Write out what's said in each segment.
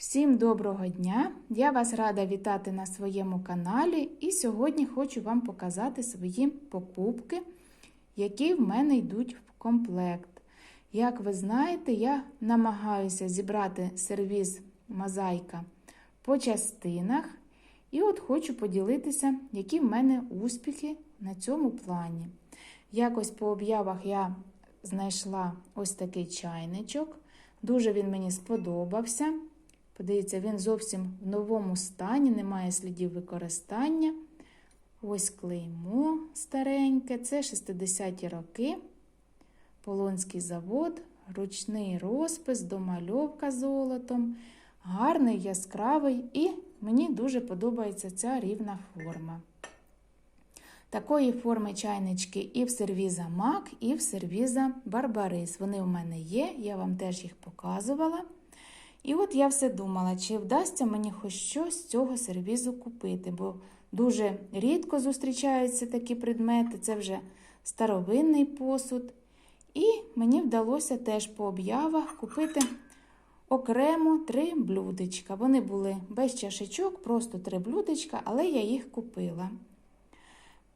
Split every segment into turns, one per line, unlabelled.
Всім доброго дня! Я вас рада вітати на своєму каналі і сьогодні хочу вам показати свої покупки, які в мене йдуть в комплект. Як ви знаєте, я намагаюся зібрати сервіс мозаїка по частинах. І от хочу поділитися, які в мене успіхи на цьому плані. Якось по об'явах я знайшла ось такий чайничок. Дуже він мені сподобався. Подивіться, він зовсім в новому стані, немає слідів використання. Ось клеймо стареньке, це 60-ті роки. Полонський завод, ручний розпис, домальовка золотом, гарний, яскравий, і мені дуже подобається ця рівна форма. Такої форми чайнички і в сервіза Мак, і в сервіза Барбарис. Вони у мене є, я вам теж їх показувала. І от я все думала, чи вдасться мені хоч щось з цього сервізу купити, бо дуже рідко зустрічаються такі предмети, це вже старовинний посуд. І мені вдалося теж по об'явах купити окремо три блюдечка. Вони були без чашечок, просто три блюдечка, але я їх купила.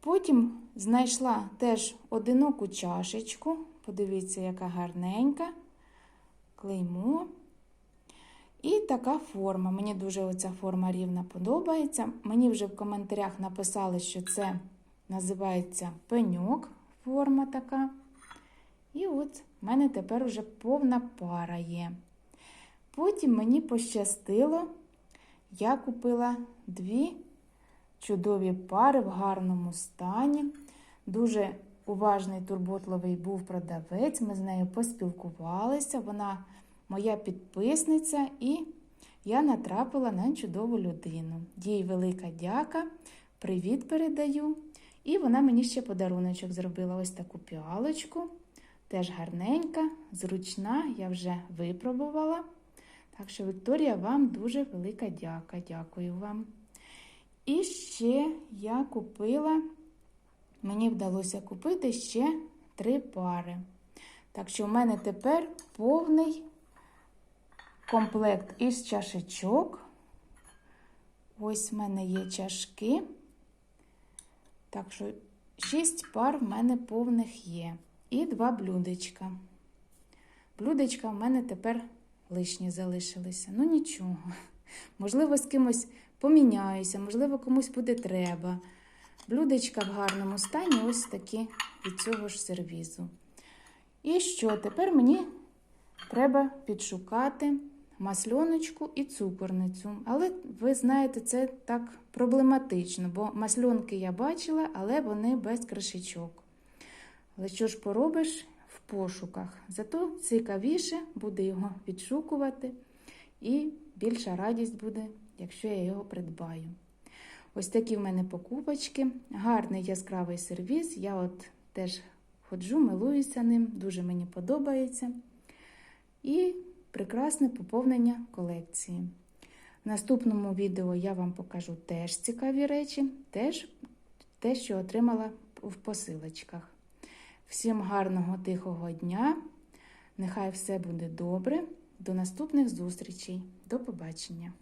Потім знайшла теж одиноку чашечку. Подивіться, яка гарненька, клеймо. І така форма. Мені дуже оця форма рівна подобається. Мені вже в коментарях написали, що це називається пеньок, форма така. І от в мене тепер вже повна пара є. Потім мені пощастило, я купила дві чудові пари в гарному стані. Дуже уважний турботливий був продавець. Ми з нею поспілкувалися. Вона моя підписниця, і я натрапила на чудову людину. Їй велика дяка, привіт передаю. І вона мені ще подаруночок зробила ось таку піалочку. Теж гарненька, зручна, я вже випробувала. Так що, Вікторія, вам дуже велика дяка. Дякую вам. І ще я купила, мені вдалося купити ще три пари. Так що, в мене тепер повний комплект із чашечок. Ось в мене є чашки. Так що, шість пар в мене повних є. І два блюдечка. Блюдечка в мене тепер лишні залишилися. Ну нічого. Можливо, з кимось поміняюся, можливо, комусь буде треба. Блюдечка в гарному стані, ось такі від цього ж сервізу. І що? Тепер мені треба підшукати масльоночку і цукорницю. Але ви знаєте, це так проблематично, бо масльонки я бачила, але вони без кришечок. Але що ж поробиш в пошуках? Зато цікавіше буде його відшукувати, і більша радість буде, якщо я його придбаю. Ось такі в мене покупочки. Гарний яскравий сервіз. Я от теж ходжу, милуюся ним, дуже мені подобається. І прекрасне поповнення колекції. В наступному відео я вам покажу теж цікаві речі, теж те, що отримала в посилочках. Всім гарного тихого дня! Нехай все буде добре. До наступних зустрічей. До побачення!